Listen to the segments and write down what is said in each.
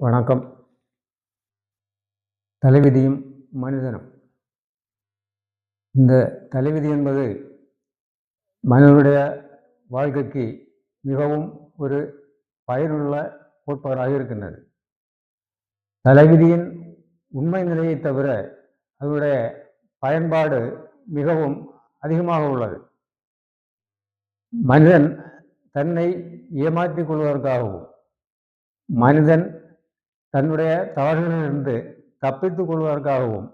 வணக்கம். தலைவிதியும் மனிதனும். இந்த தலைவிதி என்பது மனிதனுடைய வாழ்க்கைக்கு மிகவும் ஒரு பயனுள்ள கோட்பாடாக இருக்கின்றது. தலைவிதியின் உண்மை நிலையை தவிர அதனுடைய பயன்பாடு மிகவும் அதிகமாக உள்ளது. மனிதன் தன்னை ஏமாற்றிக் கொள்வதற்காகவும் மனிதன் தன்னுடைய தவறுகளிலிருந்து தப்பித்துக் கொள்வதற்காகவும்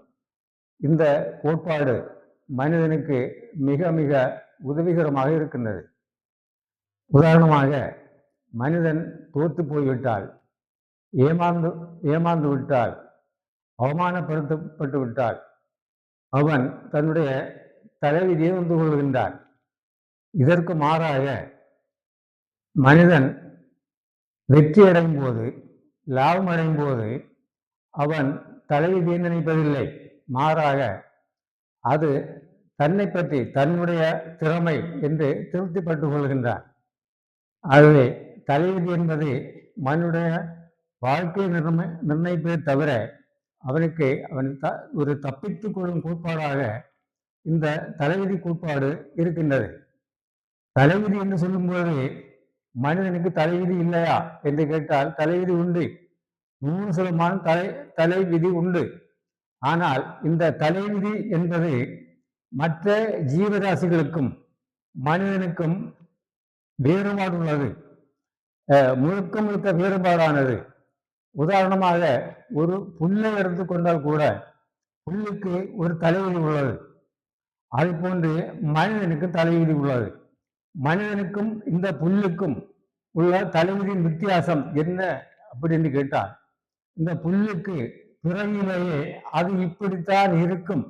இந்த கோட்பாடு மனிதனுக்கு மிக மிக உதவிகரமாக இருக்கின்றது. உதாரணமாக மனிதன் தோற்று போய்விட்டால் ஏமாந்து ஏமாந்து விட்டால் அவமானப்படுத்தப்பட்டு விட்டால் அவன் தன்னுடைய தலைவிதியை வந்து கொள்கின்றான். இதற்கு மாறாக மனிதன் வெற்றி அடையும் போது லாபம் அடையும் போது அவன் தலையை நினைப்பதில்லை மாறாக அது தன்னை பற்றி தன்னுடைய திறமை என்று திருப்திப்பட்டுக் கொள்கின்றான். ஆகவே தலைவிதி என்பது மனுடைய வாழ்க்கையை நிர்ணய நிர்ணயிப்பதை தவிர அவனுக்கு அவன் த ஒரு தப்பித்து கொள்ளும் கோட்பாடாக இந்த தலைவிதி கோட்பாடு இருக்கின்றது. தலைவிதி என்று சொல்லும்போது மனிதனுக்கு தலைவிதி இல்லையா என்று கேட்டால் தலைவிதி உண்டு. மூணு சதமானம் தலை தலைவிதி உண்டு. ஆனால் இந்த தலைவிதி என்பது மற்ற ஜீவராசிகளுக்கும் மனிதனுக்கும் வேறுபாடு உள்ளது முழுக்க முழுக்க வேறுபாடானது. உதாரணமாக ஒரு புல்லை எடுத்துக்கொண்டால் கூட புல்லுக்கு ஒரு தலைவிதி உள்ளது. அது போன்று மனிதனுக்கு தலைவிதி உள்ளது. மனிதனுக்கும் இந்த புல்லுக்கும் உள்ள தலைவிதியின் வித்தியாசம் என்ன அப்படின்னு கேட்டால் இந்த புல்லுக்கு பிறவியிலேயே அது இப்படித்தான் இருக்கும்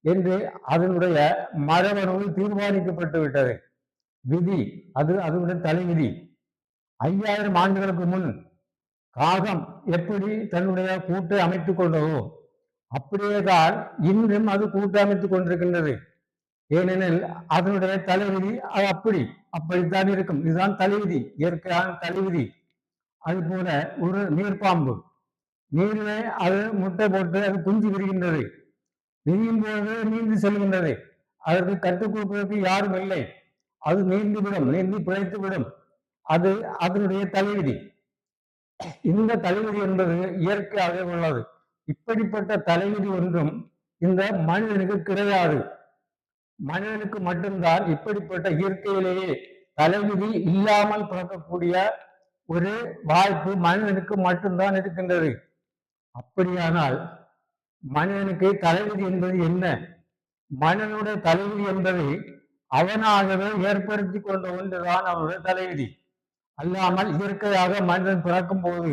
என்று அதனுடைய மரபணு தீர்மானிக்கப்பட்டு விட்டது. விதி அது அதனுடைய தலைவிதி. ஐயாயிரம் ஆண்டுகளுக்கு முன் காகம் எப்படி தன்னுடைய கூட்டை அமைத்துக் கொண்டதோ அப்படியேதான் இன்றும் அது கூட்டை அமைத்துக் கொண்டிருக்கின்றது. ஏனெனில் அதனுடைய தலைவிதி அது அப்படி அப்படித்தான் இருக்கும். இதுதான் தலைவிதி இயற்கையான தலைவிதி. அது போல ஒரு நீர்ப்பாம்பு. நீரிலே அது முட்டை போட்டு அது குஞ்சு விரிகின்றது. விரியும் போது நீந்து செல்கின்றது. அதற்கு கற்றுக் கொடுப்பதற்கு யாரும் இல்லை. அது நீந்து விடும் நீந்தி பிழைத்து விடும் அது அதனுடைய தலைவிதி. இந்த தலைவிதி என்பது இயற்கையாக உள்ளது. இப்படிப்பட்ட தலைவிதி ஒன்றும் இந்த மனிதனுக்கு கிடையாது. மனிதனுக்கு மட்டும்தான் இப்படிப்பட்ட இயற்கையிலேயே தலைவிதி இல்லாமல் பிறக்கக்கூடிய ஒரு வாய்ப்பு மனிதனுக்கு மட்டும்தான் இருக்கின்றது. அப்படியானால் மனிதனுக்கு தலைவிதி என்பது என்ன? மனிதனுடைய தலைவிதி என்பது அவனாகவே ஏற்படுத்தி கொண்ட ஒன்றுதான் அவனுடைய தலைவிதி. அல்லாமல் இயற்கையாக மனிதன் பிறக்கும் போது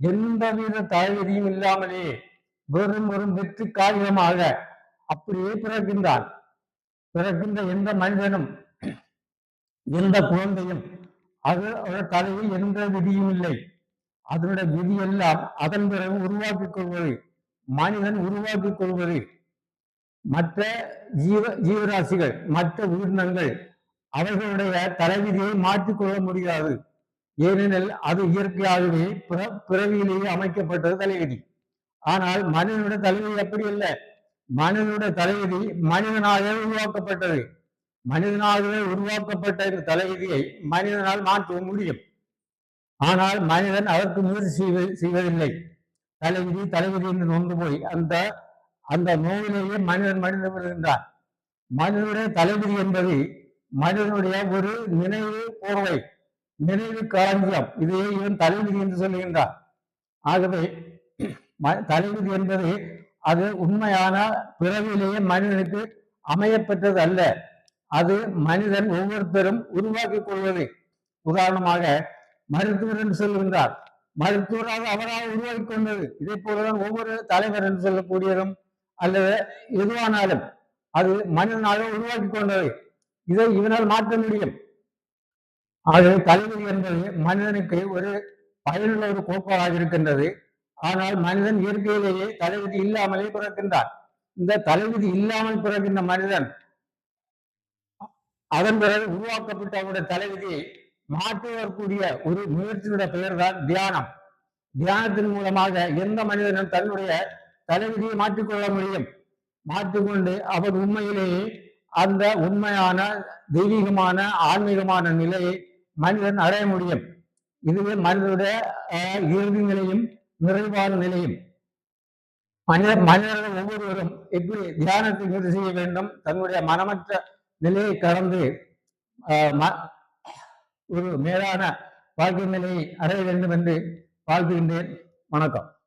எந்தவித தலைவிதியும் இல்லாமலே வெறும் வெறும் வெற்று காகிதமாக அப்படியே பிறக்கின்றான். பிறக்கின்ற எந்த மனிதனும் எந்த குழந்தையும் அது அவர் தலையில் எந்த விதியும் இல்லை. அதனுடைய விதி எல்லாம் அதன் பிறகு உருவாக்கிக் கொள்வது மனிதன் உருவாக்கிக் கொள்வது. மற்ற ஜீவ ஜீவராசிகள் மற்ற உயிரினங்கள் அவர்களுடைய தலைவிதியை மாற்றிக்கொள்ள முடியாது. ஏனெனில் அது இயற்கையாகவே பிற பிறவியிலேயே அமைக்கப்பட்டது தலைவிதி. ஆனால் மனிதனுடைய தலைவிதி அப்படி இல்லை மனிதனுடைய தலைவிதி மனிதனாகவே உருவாக்கப்பட்டது. மனிதனாகவே உருவாக்கப்பட்ட இந்த தலைவிதியை மனிதனால் மாற்ற முடியும். ஆனால் மனிதன் அதற்கு முயற்சி செய்வதில்லை. தலைவிதி தலைவிதி என்று நொந்து போய் அந்த அந்த நோயிலேயே மனிதன் மனித விடுகின்றான். மனிதனுடைய தலைவிதி என்பது மனிதனுடைய ஒரு நினைவு போர்வை நினைவு களஞ்சியம் இதையே இவன் தலைவிதி என்று சொல்லுகின்றான். ஆகவே ம- தலைவிதி என்பது அது உண்மையான பிறவிலேயே மனிதனுக்கு அமையப்பெற்றது அல்ல. அது மனிதன் ஒவ்வொருத்தரும் உருவாக்கிக் கொள்வது. உதாரணமாக மருத்துவர் என்று சொல்லுகின்றார் மருத்துவராக அவராக உருவாக்கி கொண்டது. இதே போலதான் ஒவ்வொரு தலைவர் என்று சொல்லக்கூடியதும் அல்லது எதுவானாலும் அது மனிதனாக உருவாக்கி கொண்டது. இதை இவனால் மாற்ற முடியும். ஆகவே கல்வி என்பது மனிதனுக்கு ஒரு பயனுள்ள ஒரு கோட்பாடாக இருக்கின்றது. ஆனால் மனிதன் இயற்கையிலேயே தலைவிதி இல்லாமலே பிறக்கின்றான். இந்த தலைவிதி இல்லாமல் பிறக்கின்ற மனிதன் அதன் பிறகு உருவாக்கப்பட்ட அவருடைய தலைவிதியை மாற்றுவதற்குரிய ஒரு முயற்சியுடைய பெயர் தான் தியானம். தியானத்தின் மூலமாக எந்த மனிதனும் தன்னுடைய தலைவிதியை மாற்றிக்கொள்ள முடியும். மாற்றிக்கொண்டு அவர் உண்மையிலேயே அந்த உண்மையான தெய்வீகமான ஆன்மீகமான நிலையை மனிதன் அடைய முடியும். இதுவே மனிதனுடைய அஹ், இறுதி நிலையும் நிறைவான நிலையும். மனித மனிதர்கள் ஒவ்வொருவரும் எப்படி தியானத்தை நிறுத்தி செய்ய வேண்டும். தன்னுடைய மனமற்ற நிலையை கடந்து ம- ஒரு மேலான வாழ்க்கை நிலையை அடைய வேண்டும் என்று வாழ்த்துகின்றேன். வணக்கம்.